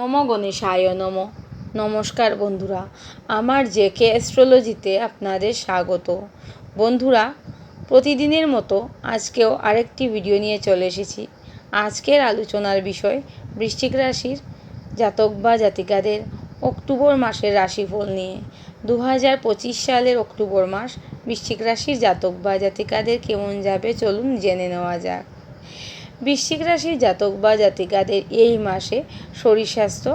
নম গণেশায় নম। নমস্কার বন্ধুরা, আমার জে কে অ্যাস্ট্রোলজিতে আপনাদের স্বাগত। বন্ধুরা, প্রতিদিনের মতো আজকেও আরেকটি ভিডিও নিয়ে চলে এসেছি। আজকের আলোচনার বিষয় বৃশ্চিক রাশির জাতক বা জাতিকাদের অক্টোবর মাসের রাশিফল নিয়ে। দু হাজার পঁচিশ সালের অক্টোবর মাস বৃশ্চিক রাশির জাতক বা জাতিকাদের কেমন যাবে চলুন জেনে নেওয়া যাক। বৃশ্চিক রাশির জাতক বা জাতিকাদের এই মাসে শরীর স্বাস্থ্য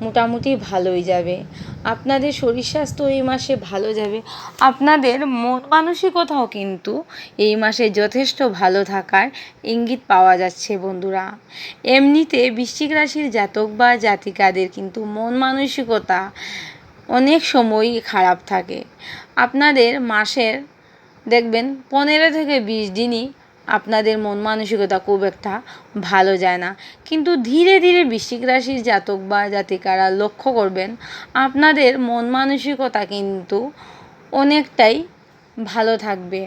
মোটামুটি ভালোই যাবে। আপনাদের শরীর স্বাস্থ্য এই মাসে ভালো যাবে। আপনাদের মন মানসিকতাও কিন্তু এই মাসে যথেষ্ট ভালো থাকার ইঙ্গিত পাওয়া যাচ্ছে বন্ধুরা। এমনিতে বৃশ্চিক রাশির জাতক বা জাতিকাদের কিন্তু মন মানসিকতা অনেক সময়ই খারাপ থাকে। আপনাদের মাসের, দেখবেন, পনেরো থেকে বিশ দিনই আপনাদের মন মানসিকতা খুব একটা ভালো যায় না। কিন্তু ধীরে ধীরে বৃশ্চিক রাশির জাতক বা জাতিকারা লক্ষ্য করবেন, আপনাদের মন মানসিকতা কিন্তু অনেকটাই ভালো থাকবে।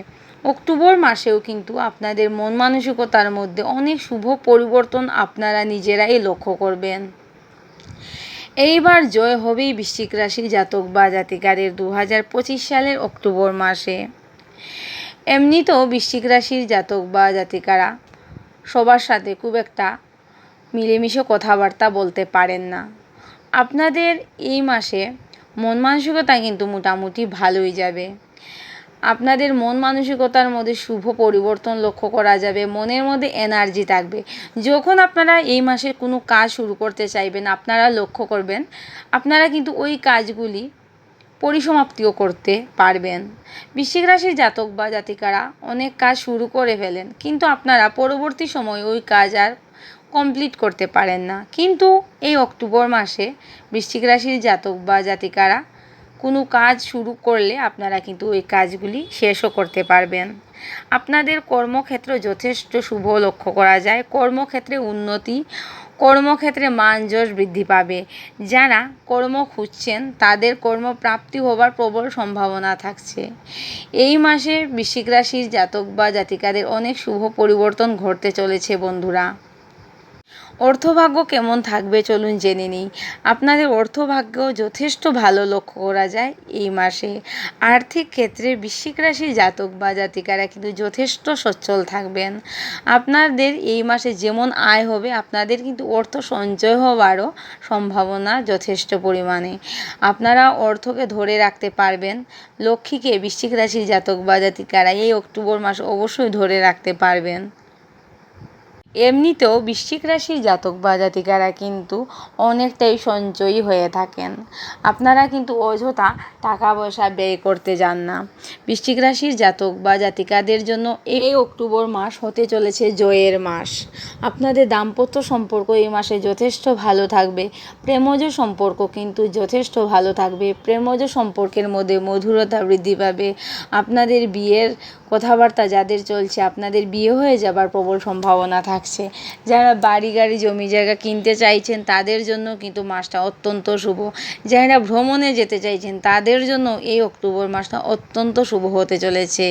অক্টোবর মাসেও কিন্তু আপনাদের মন মানসিকতার মধ্যে অনেক শুভ পরিবর্তন আপনারা নিজেরাই লক্ষ্য করবেন। এইবার জয় হবেই বৃশ্চিক রাশির জাতক বা জাতিকাদের দু সালের অক্টোবর মাসে। এমনিতেও বৃশ্চিক রাশির জাতক বা জাতিকারা সবার সাথে খুব একটা মিলেমিশে কথাবার্তা বলতে পারেন না। আপনাদের এই মাসে মন মানসিকতা কিন্তু মোটামুটি ভালোই যাবে। আপনাদের মন মানসিকতার মধ্যে শুভ পরিবর্তন লক্ষ্য করা যাবে, মনের মধ্যে এনার্জি থাকবে। যখন আপনারা এই মাসে কোনো কাজ শুরু করতে চাইবেন, আপনারা লক্ষ্য করবেন, আপনারা কিন্তু ওই কাজগুলি পরিসমাপ্তিও করতে পারবেন। বৃশ্চিক রাশির জাতক বা জাতিকারা অনেক কাজ শুরু করে ফেলেন, কিন্তু আপনারা পরবর্তী সময় ওই কাজ আর কমপ্লিট করতে পারেন না। কিন্তু এই অক্টোবর মাসে বৃশ্চিক রাশির জাতক বা জাতিকারা কোনো কাজ শুরু করলে আপনারা কিন্তু ওই কাজগুলি শেষও করতে পারবেন। আপনাদের কর্মক্ষেত্র যথেষ্ট শুভ লক্ষ্য করা যায়। কর্মক্ষেত্রে উন্নতি কর্মক্ষেত্রে মান যশ বৃদ্ধি পাবে। যারা কর্ম খুঁজছেন, তাদের কর্মপ্রাপ্তি হবার প্রবল সম্ভাবনা থাকছে। এই মাসে বৃশ্চিক রাশির জাতক বা জাতিকাদের অনেক শুভ পরিবর্তন ঘটতে চলেছে, বন্ধুরা। অর্থভাগ্য কেমন থাকবে চলুন জেনে নিই। আপনাদের অর্থভাগ্য যথেষ্ট ভালো লক্ষ্য করা যায় এই মাসে। আর্থিক ক্ষেত্রে বৃশ্চিক রাশির জাতক বা জাতিকারা কিন্তু যথেষ্ট সচ্ছল থাকবেন। আপনাদের এই মাসে যেমন আয় হবে, আপনাদের কিন্তু অর্থ সঞ্চয় হওয়ারও সম্ভাবনা যথেষ্ট পরিমাণে। আপনারা অর্থকে ধরে রাখতে পারবেন। লক্ষ্মীকে বৃশ্চিক রাশির জাতক বা জাতিকারা এই অক্টোবর মাস অবশ্যই ধরে রাখতে পারবেন। এমনিতেও বৃশ্চিক রাশির জাতক বা জাতিকারা কিন্তু অনেকটাই সঞ্চয়ী হয়ে থাকেন। আপনারা কিন্তু অযথা টাকা পয়সা ব্যয় করতে যান না। বৃশ্চিক রাশির জাতক বা জাতিকাদের জন্য এই অক্টোবর মাস হতে চলেছে জয়ের মাস। আপনাদের দাম্পত্য সম্পর্ক এই মাসে যথেষ্ট ভালো থাকবে। প্রেমজ সম্পর্ক কিন্তু যথেষ্ট ভালো থাকবে। প্রেমজ সম্পর্কের মধ্যে মধুরতা বৃদ্ধি পাবে। আপনাদের বিয়ের কথাবার্তা যাদের চলছে, আপনাদের বিয়ে হয়ে যাবার প্রবল সম্ভাবনা থাকছে যারা বাড়ি গাড়ি, জমি জায়গা কিনতে চাইছেন, তাদের জন্য কিন্তু মাসটা অত্যন্ত শুভ। যারা ভ্রমণে যেতে চাইছেন, তাদের জন্য এই অক্টোবর মাসটা অত্যন্ত শুভ হতে চলেছে।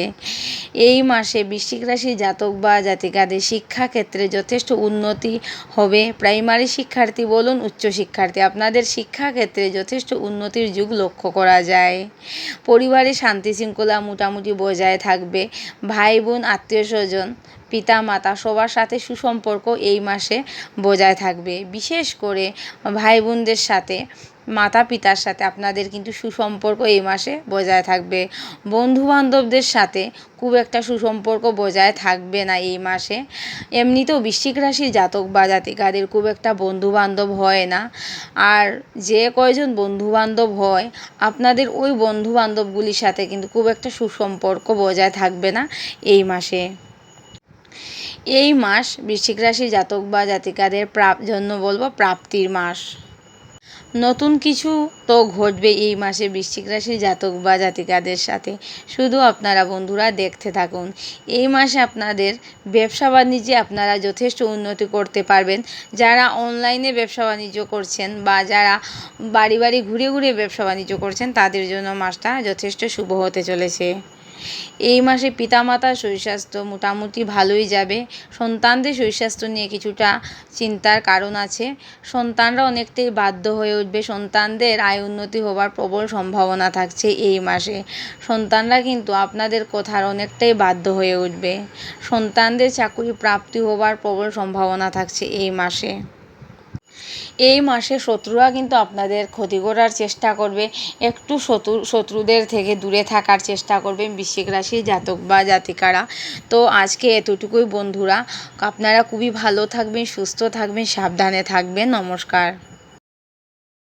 এই মাসে বৃশ্চিক রাশির জাতক বা জাতিকাদের শিক্ষাক্ষেত্রে যথেষ্ট উন্নতি হবে। প্রাইমারি শিক্ষার্থী বলুন, উচ্চ শিক্ষার্থী, আপনাদের শিক্ষাক্ষেত্রে যথেষ্ট উন্নতির যুগ লক্ষ্য করা যায়। পরিবারে শান্তি শৃঙ্খলা মোটামুটি বজায় থাকবে। ভাই বোন, আত্মীয় স্বজন পিতা মাতা সবার সাথে সুসম্পর্ক এই মাসে বজায় থাকবে। বিশেষ করে ভাই বোনদের সাথে মাতা পিতার সাথে আপনাদের কিন্তু সুসম্পর্ক এই মাসে বজায় থাকবে। বন্ধু বান্ধবদের সাথে খুব একটা সুসম্পর্ক বজায় থাকবে না এই মাসে। এমনিতেও বৃশ্চিক রাশির জাতক বা জাতিকাদের খুব একটা বন্ধু বান্ধব হয় না। আর যে কয়জন বন্ধু বান্ধব হয়, আপনাদের ওই বন্ধু বান্ধবগুলির সাথে কিন্তু খুব একটা সুসম্পর্ক বজায় থাকবে না এই মাসে। এই মাস বৃশ্চিক রাশি জাতক বা জাতিকাদের প্রাপ, জন্য বলব প্রাপ্তির মাস। নতুন কিছু তো ঘটবে এই মাসে বৃশ্চিক রাশির জাতক বা জাতিকাদের সাথে। শুধু আপনারা বন্ধুরা দেখতে থাকুন। এই মাসে আপনাদের ব্যবসা বাণিজ্যে আপনারা যথেষ্ট উন্নতি করতে পারবেন। যারা অনলাইনে ব্যবসা বাণিজ্য করছেন বা যারা বাড়ি বাড়ি ঘুরে ঘুরে ব্যবসা বাণিজ্য করছেন, তাদের জন্য মাসটা যথেষ্ট শুভ হতে চলেছে। এই মাসে পিতামাতার শরীর স্বাস্থ্য মোটামুটি ভালোই যাবে। সন্তানদের শরীর স্বাস্থ্য নিয়ে কিছুটা চিন্তার কারণ আছে। সন্তানরা অনেকটাই বাধ্য হয়ে উঠবে। সন্তানদের আয় উন্নতি হবার প্রবল সম্ভাবনা থাকছে এই মাসে। সন্তানরা কিন্তু আপনাদের কথার অনেকটাই বাধ্য হয়ে উঠবে। সন্তানদের চাকরি প্রাপ্তি হবার প্রবল সম্ভাবনা থাকছে এই মাসে। এই মাসে শত্রুরা কিন্তু আপনাদের ক্ষতি করার চেষ্টা করবে। একটু শত্রু, শত্রুদের থেকে দূরে থাকার চেষ্টা করবেন বৃশ্চিক রাশির জাতক বা জাতিকারা। তো আজকে এতটুকুই বন্ধুরা। আপনারা খুবই ভালো থাকবেন, সুস্থ থাকবেন, সাবধানে থাকবেন। নমস্কার।